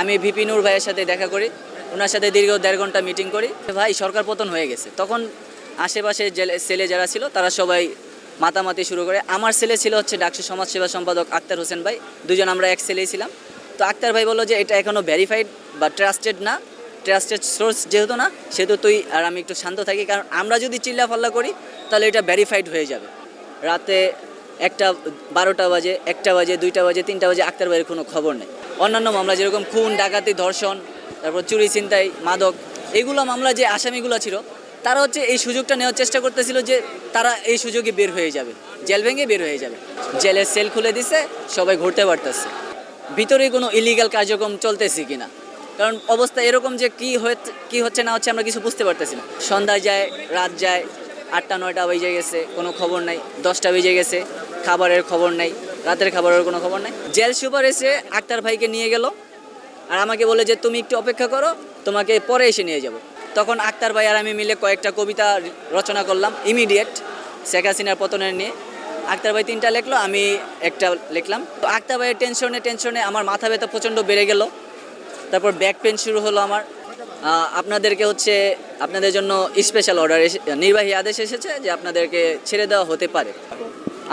আমি ভিপি নূর ভাইয়ের সাথে দেখা করি। ওনার সাথে দীর্ঘ দেড় ঘণ্টা মিটিং করি। ভাই, সরকার পতন হয়ে গেছে। তখন আশেপাশে জেলে ছেলে যারা ছিল, তারা সবাই মাতামাতি শুরু করে। আমার ছেলে ছিল হচ্ছে ডাকসু সমাজসেবা সম্পাদক আক্তার হোসেন ভাই। দুজন আমরা এক ছেলেই ছিলাম। তো আক্তার ভাই বলল যে, এটা এখনও ভেরিফাইড বা ট্রাস্টেড না। ট্রাস্টেড সোর্স যেহেতু না, সেহেতু তুই আর আমি একটু শান্ত থাকি। কারণ আমরা যদি চিল্লা ফাল্লা করি, তাহলে এটা ভেরিফাইড হয়ে যাবে। রাতে একটা বারোটা বাজে, একটা বাজে, দুইটা বাজে, তিনটা বাজে আক্তার ভাইয়ের কোনো খবর নেই। অন্যান্য মামলা যেরকম খুন, ডাকাতি, ধর্ষণ, তারপর চুরি, ছিনতাই, মাদক, এগুলো মামলা যে আসামিগুলো ছিল, তারা হচ্ছে এই সুযোগটা নেওয়ার চেষ্টা করতেছিল যে তারা এই সুযোগে বের হয়ে যাবে, জেল ভেঙে বের হয়ে যাবে। জেলের সেল খুলে দিছে, সবাই ঘুরতে পারতেছে। ভিতরে কোনো ইলিগাল কার্যক্রম চলতেছে কি না কারণ অবস্থা এরকম যে কি হয়ে কি হচ্ছে না হচ্ছে আমরা কিছু বুঝতে পারতেছি না। সন্ধ্যায় যায়, রাত যায়, আটটা, নয়টা বেজে গেছে, কোনো খবর নাই, দশটা বেজে গেছে, খাবারের খবর নাই রাতের খাবারের কোনো খবর নাই। জেল সুপার এসে আক্তার ভাইকে নিয়ে গেল আর আমাকে বলে যে, তুমি একটু অপেক্ষা করো, তোমাকে পরে এসে নিয়ে যাব। তখন আক্তার ভাই আর আমি মিলে কয়েকটা কবিতা রচনা করলাম, ইমিডিয়েট শেখ হাসিনার পতনের নিয়ে। আক্তার ভাই তিনটা লেখলো, আমি একটা লিখলাম। তো আক্তার ভাইয়ের টেনশনে টেনশনে আমার মাথা ব্যথা প্রচণ্ড বেড়ে গেল। তারপর ব্যাক পেন শুরু হলো আমার। আপনাদেরকে হচ্ছে, আপনাদের জন্য স্পেশাল অর্ডার নির্বাহী আদেশ এসেছে যে, আপনাদেরকে ছেড়ে দেওয়া হতে পারে।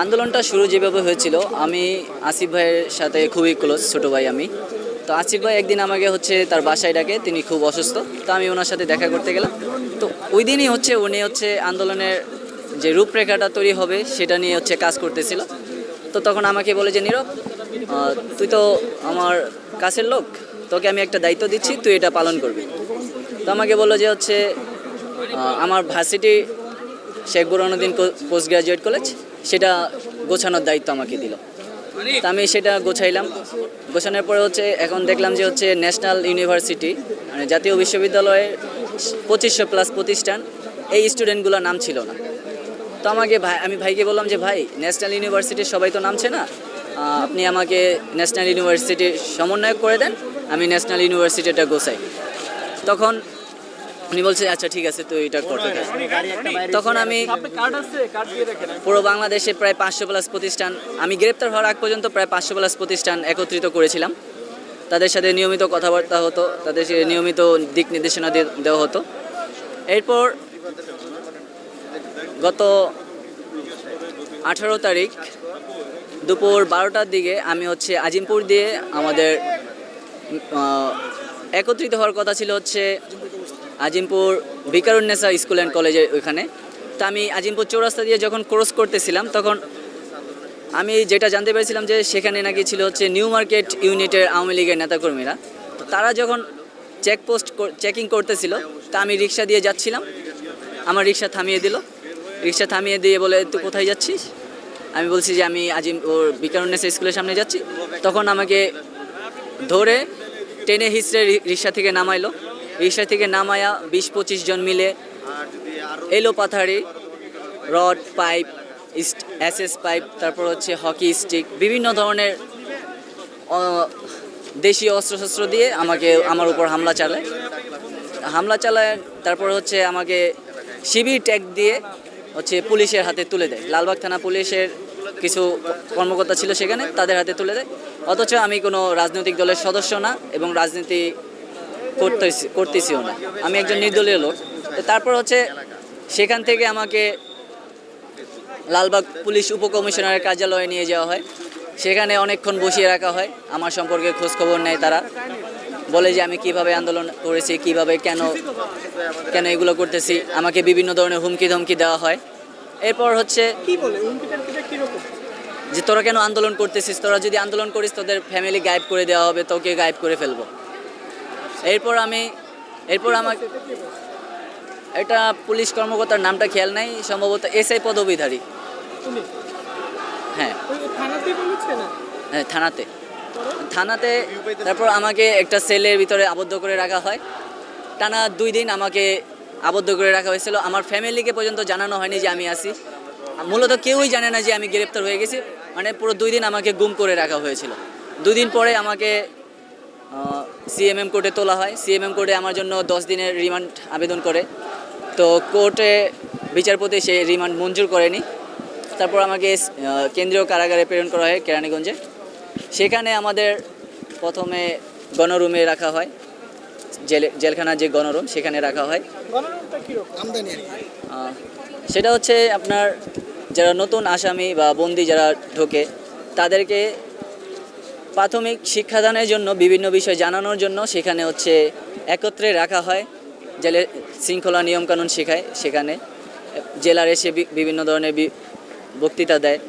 আন্দোলনটা শুরু যেভাবে হয়েছিল, আমি আসিফ ভাইয়ের সাথে খুবই ক্লোজ ছোটো ভাই আমি। তো আসিফ ভাই একদিন আমাকে হচ্ছে তার বাসায় ডাকে, তিনি খুব অসুস্থ, তো আমি ওনার সাথে দেখা করতে গেলাম। তো ওই দিনই হচ্ছে উনি হচ্ছে আন্দোলনের যে রূপরেখাটা তৈরি হবে, সেটা নিয়ে হচ্ছে কাজ করতেছিল। তো তখন আমাকে বলে যে, নীরব তুই তো আমার কাছের লোক, তোকে আমি একটা দায়িত্ব দিচ্ছি, তুই এটা পালন করবি। তো আমাকে বলল যে হচ্ছে আমার varsity Sheikh Burhanuddin post graduate college সেটা গোছানোর দায়িত্ব আমাকে দিল। তো আমি সেটা গোছাইলাম। গোছানোর পরে হচ্ছে এখন দেখলাম যে হচ্ছে ন্যাশনাল ইউনিভার্সিটি মানে জাতীয় বিশ্ববিদ্যালয়ের পঁচিশশো প্লাস প্রতিষ্ঠান, এই স্টুডেন্টগুলোর নাম ছিল না। তো আমাকে ভাই, আমি ভাইকে বললাম যে, ভাই, ন্যাশনাল ইউনিভার্সিটির সবাই তো নামছে না আপনি আমাকে ন্যাশনাল ইউনিভার্সিটির সমন্বয়ক করে দেন, আমি ন্যাশনাল ইউনিভার্সিটিটা গোছাই। তখন উনি বলছে আচ্ছা ঠিক আছে, তুই এটা থাক। তখন আমি পুরো বাংলাদেশে প্রায় পাঁচশো প্লাস প্রতিষ্ঠান, আমি গ্রেপ্তার হওয়ার আগ পর্যন্ত প্রায় পাঁচশো প্লাস প্রতিষ্ঠান একত্রিত করেছিলাম তাদের সাথে নিয়মিত কথাবার্তা হতো, তাদের নিয়মিত দিক নির্দেশনা দেওয়া হতো এরপর গত আঠারো তারিখ দুপুর বারোটার দিকে আমি হচ্ছে আজিমপুর দিয়ে আমাদের একত্রিত হওয়ার কথা ছিল হচ্ছে আজিমপুর ভিকারুন্নেসা স্কুল অ্যান্ড কলেজের ওইখানে। তো আমি আজিমপুর চৌরাস্তা দিয়ে যখন ক্রস করতেছিলাম, তখন আমি যেটা জানতে পেরেছিলাম যে সেখানে নাকি ছিল হচ্ছে নিউ মার্কেট ইউনিটের আওয়ামী লীগের নেতাকর্মীরা। তো তারা যখন চেকপোস্ট চেকিং করতেছিল, তা আমি রিক্সা দিয়ে যাচ্ছিলাম। আমার রিক্সা থামিয়ে দিল। রিক্সা থামিয়ে দিয়ে বলে, তুই কোথায় যাচ্ছিস? আমি বলছি যে, আমি আজিম ওর বিকারুন্নেসা স্কুলের সামনে যাচ্ছি। তখন আমাকে ধরে টেনে হিসড়ে রিক্সা থেকে নামাইলো। রিক্সা থেকে নামায়া বিশ পঁচিশ জন মিলে এলো পাথারি, রড, পাইপ এসএস পাইপ, তারপর হচ্ছে হকি স্টিক, বিভিন্ন ধরনের দেশীয় অস্ত্রশস্ত্র দিয়ে আমাকে আমার উপর হামলা চালায়। হামলা চালায়, তারপর হচ্ছে আমাকে শিবির ট্যাগ দিয়ে হচ্ছে পুলিশের হাতে তুলে দেয়। লালবাগ থানা পুলিশের কিছু কর্মকর্তা ছিল সেখানে, তাদের হাতে তুলে দেয়। অথচ আমি কোনো রাজনৈতিক দলের সদস্য না এবং রাজনীতি করতেছি করতেছিও না। আমি একজন নির্দলীয় লোক। তারপর হচ্ছে সেখান থেকে আমাকে লালবাগ পুলিশ উপকমিশনারের কার্যালয়ে নিয়ে যাওয়া হয়। সেখানে অনেকক্ষণ বসিয়ে রাখা হয়। আমার সম্পর্কে খোঁজ খবর নেয় তারা। বলে যে আমি কীভাবে আন্দোলন করেছি কীভাবে কেন কেন এগুলো করতেছি? আমাকে বিভিন্ন ধরনের হুমকি ধমকি দেওয়া হয়। এরপর হচ্ছে যে তোরা কেন আন্দোলন করতেছিস? তোরা যদি আন্দোলন করিস তোদের ফ্যামিলি গায়েব করে দেওয়া হবে তোকে গায়েব করে ফেলব। এরপর আমি এরপর আমাকে এটা পুলিশ কর্মকর্তার নামটা খেয়াল নাই সম্ভবত এসআই পদবীধারী। হ্যাঁ। হ্যাঁ থানাতে। থানাতে তারপর আমাকে একটা সেলের ভিতরে আবদ্ধ করে রাখা হয়। টানা দুই দিন আমাকে আবদ্ধ করে রাখা হয়েছিল। আমার ফ্যামিলিকে পর্যন্ত জানানো হয়নি যে আমি আসি মূলত কেউই জানে না যে আমি গ্রেপ্তার হয়ে গেছি। মানে পুরো দুই দিন আমাকে গুম করে রাখা হয়েছিল। দুদিন পরে আমাকে সিএমএম কোর্টে তোলা হয়। সিএমএম কোর্টে আমার জন্য দশ দিনের রিমান্ড আবেদন করে। তো কোর্টে বিচারপতি সে রিমান্ড মঞ্জুর করেনি। তারপর আমাকে কেন্দ্রীয় কারাগারে প্রেরণ করা হয় কেরানীগঞ্জে। সেখানে আমাদের প্রথমে গণরুমে রাখা হয়। জেলে জেলখানার যে গণরুম সেখানে রাখা হয়। সেটা হচ্ছে আপনার যারা নতুন আসামি বা বন্দি যারা ঢোকে তাদেরকে প্রাথমিক শিক্ষাদানের জন্য, বিভিন্ন বিষয় জানানোর জন্য সেখানে হচ্ছে একত্রে রাখা হয়। জেলের শৃঙ্খলা নিয়মকানুন শেখায় সেখানে। জেলার এসে বিভিন্ন ধরনের বক্তৃতা দেয়।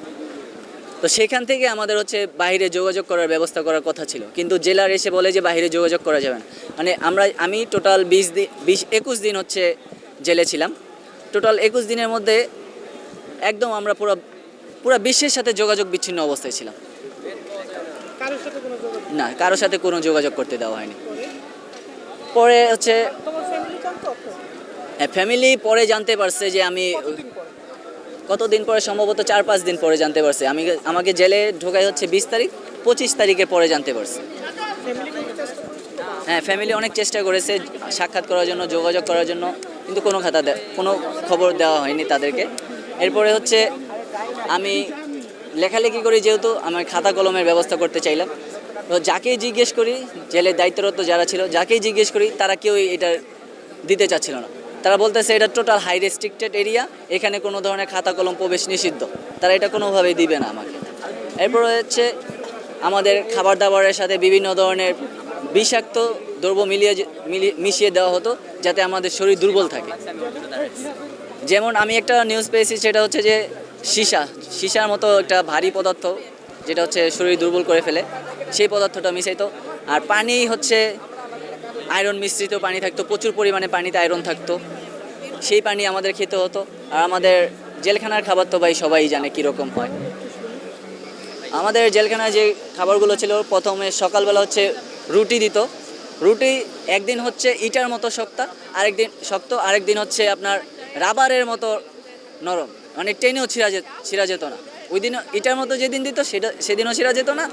তো সেখান থেকে আমাদের হচ্ছে বাইরে যোগাযোগ করার ব্যবস্থা করার কথা ছিল। কিন্তু জেলার এসে বলে যে বাইরে যোগাযোগ করা যাবে না। মানে আমরা, আমি টোটাল বিশ দিন বিশ একুশ দিন হচ্ছে জেলে ছিলাম। টোটাল একুশ দিনের মধ্যে একদম আমরা পুরো পুরো বিশ্বের সাথে যোগাযোগ বিচ্ছিন্ন অবস্থায় ছিলাম কারোর সাথে কোনো যোগাযোগ না কারোর সাথে কোনো যোগাযোগ করতে দেওয়া হয়নি। পরে? হচ্ছে হ্যাঁ ফ্যামিলি পরে জানতে পারছে যে আমি কতদিন পরে? সম্ভবত চার পাঁচ দিন পরে জানতে পারছে। আমি আমাকে জেলে ঢোকাই হচ্ছে বিশ তারিখ পঁচিশ তারিখের পরে জানতে পারছে। হ্যাঁ ফ্যামিলি অনেক চেষ্টা করেছে সাক্ষাৎ করার জন্য যোগাযোগ করার জন্য কিন্তু কোনো খাতা কোনো খবর দেওয়া হয়নি তাদেরকে। এরপরে হচ্ছে আমি লেখালেখি করি যেহেতু আমার খাতা কলমের ব্যবস্থা করতে চাইলাম। তো যাকেই জিজ্ঞেস করি জেলের দায়িত্বরত যারা ছিল, যাকেই জিজ্ঞেস করি, তারা কেউই এটা দিতে চাচ্ছিল না। তারা বলতেছে, এটা টোটাল হাই রেস্ট্রিক্টেড এরিয়া এখানে কোনো ধরনের খাতা কলম প্রবেশ নিষিদ্ধ। তারা এটা কোনোভাবেই দিবে না আমাকে। এরপর হচ্ছে, আমাদের খাবার দাবারের সাথে বিভিন্ন ধরনের বিষাক্ত দ্রব্য মিলিয়ে মিলিয়ে মিশিয়ে দেওয়া হতো, যাতে আমাদের শরীর দুর্বল থাকে। যেমন আমি একটা নিউজ পেয়েছি, সেটা হচ্ছে যে সীসা, সীসার মতো একটা ভারী পদার্থ যেটা হচ্ছে শরীর দুর্বল করে ফেলে, সেই পদার্থটা মিশাইতো। আর পানি হচ্ছে আয়রন মিশ্রিত পানি থাকতো, প্রচুর পরিমাণে পানিতে আয়রন থাকতো। সেই পানি আমাদের খেতে হতো। আর আমাদের জেলখানার খাবার তো ভাই সবাই জানে কীরকম হয়। আমাদের জেলখানায় যে খাবারগুলো ছিল, প্রথমে সকালবেলা হচ্ছে রুটি দিত। রুটি একদিন হচ্ছে ইটার মতো শক্ত, আরেকদিন শক্ত, আরেকদিন হচ্ছে আপনার রাবারের মতো নরম। মানে টেনেও ছিঁড়া যেত ছিঁড়া যেত না। ওই দিন ইটার মতো যেদিন দিত সেটা সেদিনও ছিঁড়া যেত না।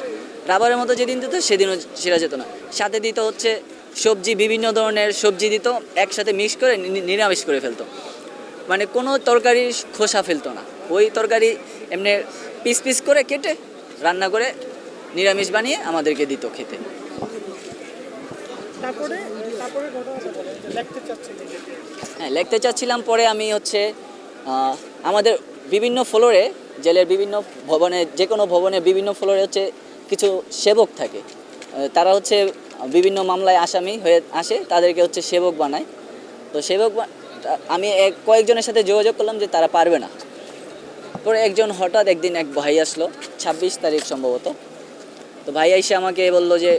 রাবারের মতো যেদিন দিত সেদিনও ছিঁড়া যেত না। সাথে দিত হচ্ছে সবজি বিভিন্ন ধরনের সবজি দিত একসাথে মিক্স করে নিরামিষ করে ফেলতো। মানে কোনো তরকারি খোসা ফেলতো না। ওই তরকারি এমনি পিস পিস করে কেটে রান্না করে নিরামিষ বানিয়ে আমাদেরকে দিত খেতে। হ্যাঁ লিখতে চাচ্ছিলাম পরে আমি হচ্ছে আমাদের বিভিন্ন ফ্লোরে, জেলের বিভিন্ন ভবনে যে কোনো ভবনে বিভিন্ন ফ্লোরে হচ্ছে কিছু সেবক থাকে। তারা হচ্ছে বিভিন্ন মামলায় আসামি হয়ে আসে, তাদেরকে হচ্ছে সেবক বানায়। তো সেবক আমি এক, কয়েকজনের সাথে যোগাযোগ করলাম যে তারা পারবে না। পরে একজন হঠাৎ একদিন এক ভাই আসলো, ছাব্বিশ তারিখ সম্ভবত। তো ভাই এসে আমাকে বলল যে,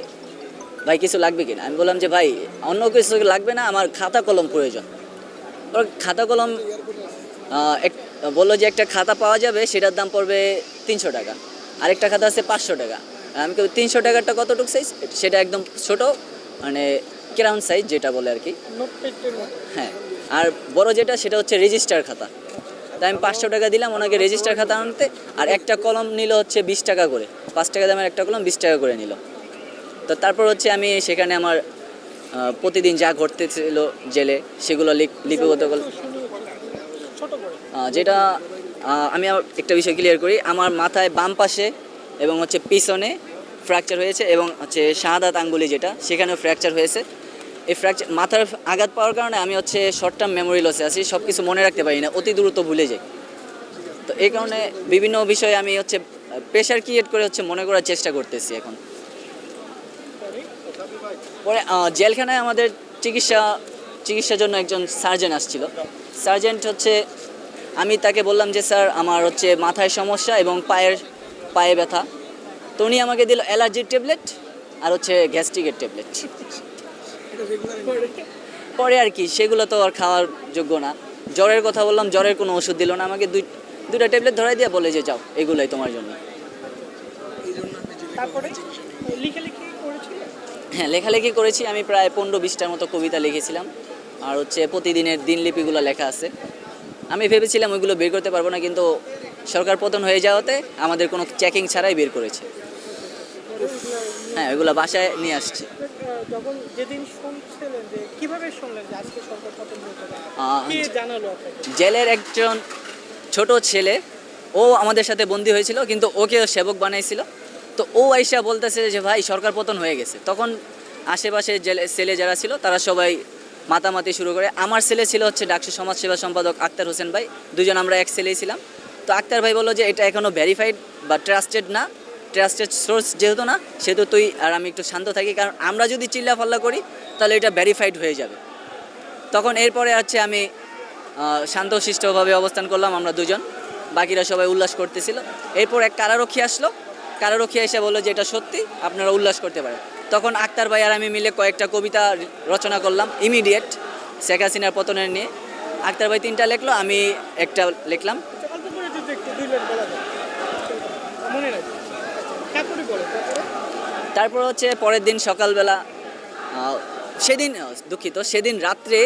ভাই, কিছু লাগবে কিনা? আমি বললাম যে, ভাই, অন্য কিছু লাগবে না, আমার খাতা কলম প্রয়োজন। খাতা কলম এক বলল যে একটা খাতা পাওয়া যাবে, সেটার দাম পড়বে তিনশো টাকা। আরেকটা খাতা আছে পাঁচশো টাকা। আমি তিনশো টাকারটা কতটুকু সাইজ সেটা একদম ছোট মানে ক্রাউন সাইজ যেটা বলে আর কি। হ্যাঁ আর বড় যেটা, সেটা হচ্ছে রেজিস্টার খাতা। তাই আমি পাঁচশো টাকা দিলাম, ওনাকে রেজিস্টার খাতা আনতে, আর একটা কলম নিল হচ্ছে বিশ টাকা করে। পাঁচ টাকা দামের একটা কলম বিশ টাকা করে নিল। তো তারপর হচ্ছে আমি সেখানে আমার প্রতিদিন যা ঘটতেছিল জেলে, সেগুলো লিপ- লিপিবদ্ধ করলাম। যেটা আমি একটা বিষয় ক্লিয়ার করি। আমার মাথায় বাম পাশে এবং হচ্ছে পিছনে ফ্র্যাকচার হয়েছে এবং হচ্ছে শাহাদাত আঙ্গুলি যেটা, সেখানেও ফ্র্যাকচার হয়েছে। এই ফ্র্যাকচার মাথার আঘাত পাওয়ার কারণে আমি হচ্ছে শর্ট টার্ম মেমোরি লসে আছি সব কিছু মনে রাখতে পারি না, অতি দ্রুত ভুলে যাই। তো এই কারণে বিভিন্ন বিষয়ে আমি হচ্ছে প্রেশার ক্রিয়েট করে হচ্ছে মনে করার চেষ্টা করতেছি এখন। পরে জেলখানায় আমাদের চিকিৎসা, চিকিৎসার জন্য একজন সার্জেন আসছিল। সার্জেন্ট হচ্ছে আমি তাকে বললাম যে স্যার আমার হচ্ছে মাথায় সমস্যা এবং পায়ের পায়ে ব্যথা। তো উনি আমাকে দিল অ্যালার্জির ট্যাবলেট আর হচ্ছে গ্যাস্ট্রিকের ট্যাবলেট। পরে আর কি সেগুলো তো আর খাওয়ার যোগ্য না। জ্বরের কথা বললাম জ্বরের কোনো ওষুধ দিল না। আমাকে দুই দুইটা ট্যাবলেট ধরাই দিয়ে বলে যে যাও এগুলোই তোমার জন্য। হ্যাঁ লেখালেখি করেছি। আমি প্রায় পনেরো বিশটার মতো কবিতা লিখেছিলাম। আর হচ্ছে প্রতিদিনের দিনলিপিগুলো লেখা আছে। আমি ভেবেছিলাম ওইগুলো বের করতে পারব না কিন্তু সরকার পতন হয়ে যাওয়াতে আমাদের কোনো চেকিং ছাড়াই বের করেছে। হ্যাঁ ওইগুলো বাসায় নিয়ে আসছি। আহ, যখন যেদিন শুনছিলেন যে কীভাবে শুনলেন যে আজকে সরকার পতন হতে পারে আহ, কে জানালো জেলের একজন ছোট ছেলে ও আমাদের সাথে বন্দি হয়েছিল কিন্তু ওকে সেবক বানাইছিল। তো ও আইসা বলতেছে যে ভাই সরকার পতন হয়ে গেছে। তখন আশেপাশে জেলে- ছেলে যারা ছিল তারা সবাই মাতামাতি শুরু করে। আমার ছেলে ছিল হচ্ছে ডাকসু সমাজসেবা সম্পাদক আক্তার হোসেন ভাই। দুজন আমরা এক ছেলেই ছিলাম। তো আক্তার ভাই বলল যে, এটা এখনও ভেরিফাইড বা ট্রাস্টেড না। ট্রাস্টেড সোর্স যেহেতু না, সেহেতু তুই আর আমি একটু শান্ত থাকি। কারণ আমরা যদি চিল্লা ফাল্লা করি, তাহলে এটা ভেরিফাইড হয়ে যাবে। তখন এরপরে হচ্ছে আমি শান্তশিষ্টভাবে অবস্থান করলাম আমরা দুজন। বাকিরা সবাই উল্লাস করতেছিল। এরপর এক কারারক্ষী আসলো। কারারক্ষী এসে বলল যে, এটা সত্যি, আপনারা উল্লাস করতে পারেন। তখন আক্তার ভাই আর আমি মিলে কয়েকটা কবিতা রচনা করলাম ইমিডিয়েট শেখ হাসিনার পতনের নিয়ে। আক্তার ভাই তিনটা লিখলো, আমি একটা লিখলাম। তারপরে হচ্ছে পরের দিন সকালবেলা সেদিন, দুঃখিত, সেদিন রাত্রে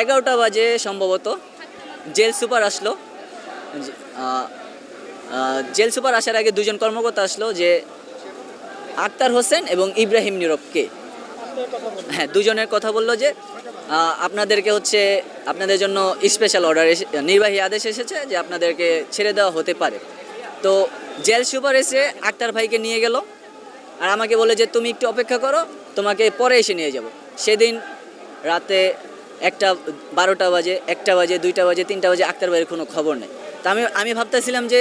এগারোটা বাজে সম্ভবত জেল সুপার আসলো। জেল সুপার আসার আগে দুজন কর্মকর্তা আসলো যে আক্তার হোসেন এবং ইব্রাহিম নীরবকে। হ্যাঁ দুজনের কথা বলল যে আপনাদেরকে হচ্ছে, আপনাদের জন্য স্পেশাল অর্ডার নির্বাহী আদেশ এসেছে যে আপনাদেরকে ছেড়ে দেওয়া হতে পারে। তো জেল সুপার এসে আক্তার ভাইকে নিয়ে গেল আর আমাকে বলে যে, তুমি একটু অপেক্ষা করো, তোমাকে পরে এসে নিয়ে যাব। সেদিন রাতে একটা বারোটা বাজে, একটা বাজে, দুইটা বাজে, তিনটা বাজে আক্তার ভাইয়ের কোনো খবর নেই। তা আমি আমি ভাবতেছিলাম যে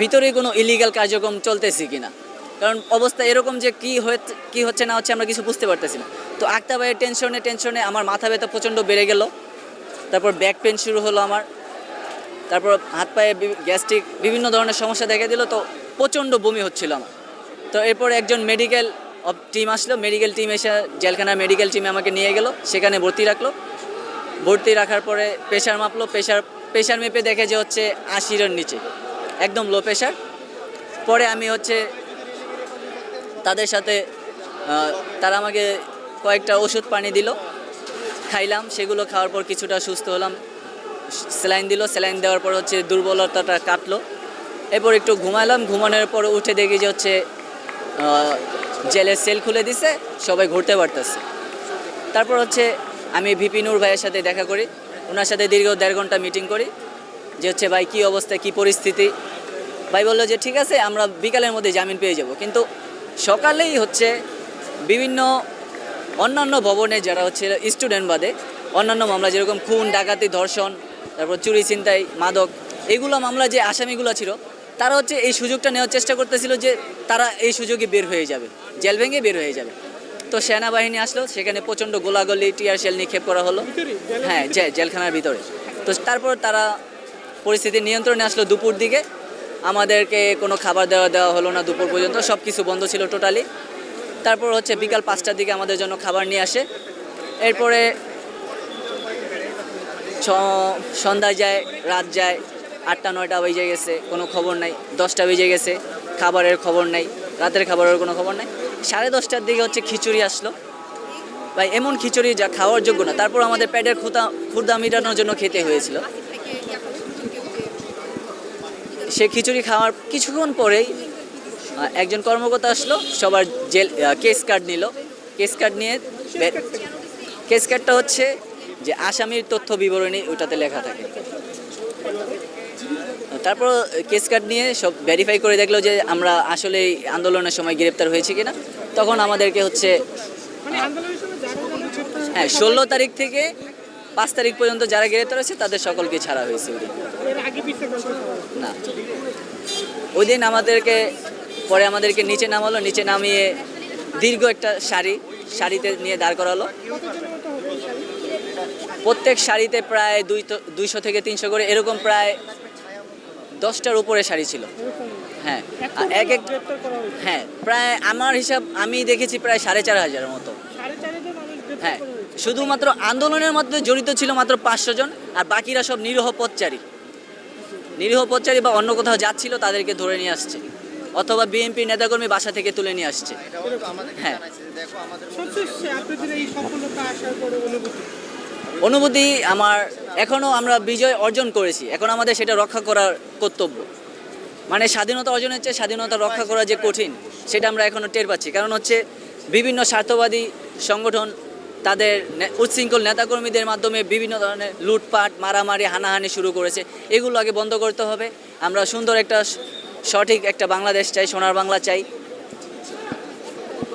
ভিতরে কোনো ইলিগাল কার্যক্রম চলতেছে কিনা। কারণ অবস্থা এরকম যে কি হয়ে কী হচ্ছে না হচ্ছে আমরা কিছু বুঝতে পারতেছি না। তো আক্তার ভাইয়ের টেনশনে টেনশনে আমার মাথা ব্যথা প্রচণ্ড বেড়ে গেল। তারপর ব্যাক পেন শুরু হলো আমার। তারপর হাত পায়ে গ্যাস্ট্রিক বিভিন্ন ধরনের সমস্যা দেখা দিল, তো প্রচণ্ড বমি হচ্ছিল আমার। তো এরপর একজন মেডিকেল টিম আসলো মেডিকেল টিম এসে জেলখানার মেডিকেল টিমে আমাকে নিয়ে গেল, সেখানে ভর্তি রাখল। ভর্তি রাখার পরে প্রেশার মাপলো প্রেশার প্রেশার মেপে দেখে যে হচ্ছে আশিরের নিচে। একদম লো প্রেশার পরে আমি হচ্ছে তাদের সাথে তারা আমাকে কয়েকটা ওষুধ পানি দিল। খাইলাম, সেগুলো খাওয়ার পর কিছুটা সুস্থ হলাম। স্যালাইন দিল, স্যালাইন দেওয়ার পর হচ্ছে দুর্বলতাটা কাটলো। এরপর একটু ঘুমালাম, ঘুমানোর পর উঠে দেখি যে হচ্ছে জেলের সেল খুলে দিছে, সবাই ঘুরতে পারতেছে। তারপর হচ্ছে আমি ভিপি নূর ভাইয়ের সাথে দেখা করি। ওনার সাথে দীর্ঘ দেড় ঘণ্টা মিটিং করি। যে হচ্ছে, ভাই, কী অবস্থা, কী পরিস্থিতি? ভাই বলল যে, ঠিক আছে, আমরা বিকালের মধ্যে জামিন পেয়ে যাব। কিন্তু সকালেই হচ্ছে বিভিন্ন অন্যান্য ভবনে যারা হচ্ছে স্টুডেন্ট বাদে অন্যান্য মামলা যেরকম খুন ডাকাতি ধর্ষণ তারপর চুরি ছিনতাই মাদক এগুলো মামলা যে আসামিগুলো ছিল তারা হচ্ছে এই সুযোগটা নেওয়ার চেষ্টা করতেছিল যে তারা এই সুযোগে বের হয়ে যাবে জেল ভেঙে বের হয়ে যাবে। তো সেনাবাহিনী আসলো সেখানে প্রচণ্ড গোলাগুলি টিয়ার শেল নিক্ষেপ করা হলো। হ্যাঁ জে- জেলখানার ভিতরে। তো তারপর তারা পরিস্থিতি নিয়ন্ত্রণে আসলো দুপুর দিকে। আমাদেরকে কোনো খাবার দেওয়া দেওয়া হলো না দুপুর পর্যন্ত সব কিছু বন্ধ ছিল টোটালি তারপর হচ্ছে বিকাল পাঁচটার দিকে আমাদের জন্য খাবার নিয়ে আসে। এরপরে ছ- সন্ধ্যা যায়, রাত যায়, আটটা, নয়টা বেজে গেছে, কোনো খবর নাই, দশটা বেজে গেছে, খাবারের খবর নাই, রাতের খাবারের কোনো খবর নাই। সাড়ে দশটার দিকে হচ্ছে খিচুড়ি আসলো। ভাই, এমন খিচুড়ি যা খাওয়ার যোগ্য না। তারপর আমাদের পেটের ক্ষুদা ক্ষুদা মেটানোর জন্য খেতে হয়েছিল। সে খিচুড়ি খাওয়ার কিছুক্ষণ পরেই একজন কর্মকর্তা আসলো সবার জেল কেস কার্ড নিল। কেস কার্ড নিয়ে কেস কার্ডটা হচ্ছে যে আসামির তথ্য বিবরণী ওটাতে লেখা থাকে। তারপর কেস কার্ড নিয়ে সব ভেরিফাই করে দেখল যে আমরা আসলে এই আন্দোলনের সময় গ্রেপ্তার হয়েছি কিনা। তখন আমাদেরকে হচ্ছে মানে হ্যাঁ ষোলো তারিখ থেকে পাঁচ তারিখ পর্যন্ত যারা গ্রেপ্তার হয়েছে তাদের সকলকে ছাড়া হয়েছে না। ওই দিন আমাদেরকে পরে আমাদেরকে নিচে নামালো নিচে নামিয়ে দীর্ঘ একটা শাড়ি শাড়িতে নিয়ে দাঁড় করালো? প্রত্যেক শাড়িতে প্রায় দুই দুইশো থেকে তিনশো করে এরকম প্রায় দশটার উপরে শাড়ি ছিল হ্যাঁ এক এক হ্যাঁ প্রায় আমার হিসাব আমি দেখেছি প্রায় সাড়ে চার হাজারের মতো হ্যাঁ শুধুমাত্র আন্দোলনের মধ্যে জড়িত ছিল মাত্র পাঁচশো জন, আর বাকিরা সব নিরীহ পথচারী। নিরীহ পথচারী বা অন্য কোথাও যাচ্ছিল, তাদেরকে ধরে নিয়ে আসছে। অথবা বিএনপি নেতাকর্মী বাসা থেকে তুলে নিয়ে আসছে। হ্যাঁ। অনুভূতি আমার এখনও আমরা বিজয় অর্জন করেছি। এখন আমাদের সেটা রক্ষা করার কর্তব্য। মানে স্বাধীনতা অর্জনের চেয়ে স্বাধীনতা রক্ষা করা যে কঠিন, সেটা আমরা এখনও টের পাচ্ছি। কারণ হচ্ছে বিভিন্ন স্বার্থবাদী সংগঠন তাদের উচ্ছৃঙ্খল নেতাকর্মীদের মাধ্যমে বিভিন্ন ধরনের লুটপাট, মারামারি, হানাহানি শুরু করেছে। এগুলো আগে বন্ধ করতে হবে। আমরা সুন্দর একটা সঠিক একটা বাংলাদেশ চাই, সোনার বাংলা চাই।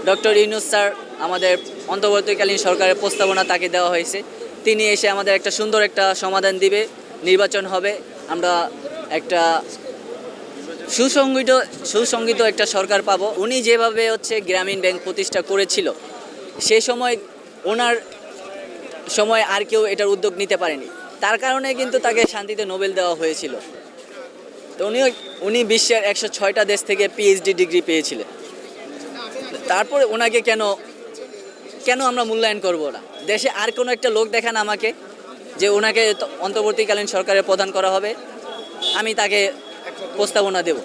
ডক্টর ইউনুস স্যার আমাদের অন্তর্বর্তীকালীন সরকারের প্রস্তাবনা তাকে দেওয়া হয়েছে। তিনি এসে আমাদের একটা সুন্দর একটা সমাধান দিবে, নির্বাচন হবে। আমরা একটা সুসংগঠিত সুসংগঠিত একটা সরকার পাবো। উনি যেভাবে হচ্ছে গ্রামীণ ব্যাংক প্রতিষ্ঠা করেছিল, সে সময় ওনার সময় আর কেউ এটার উদ্যোগ নিতে পারেনি। তার কারণে কিন্তু তাকে শান্তিতে নোবেল দেওয়া হয়েছিল। তো উনি উনি বিশ্বের একশো ছয়টা দেশ থেকে পিএইচডি ডিগ্রি পেয়েছিলেন। তারপরে ওনাকে কেন কেন আমরা মূল্যায়ন করব না? দেশে আর কোনো একটা লোক দেখান আমাকে যে ওনাকে অন্তর্বর্তীকালীন সরকারের প্রধান করা হবে। আমি তাকে প্রস্তাবনা দেব।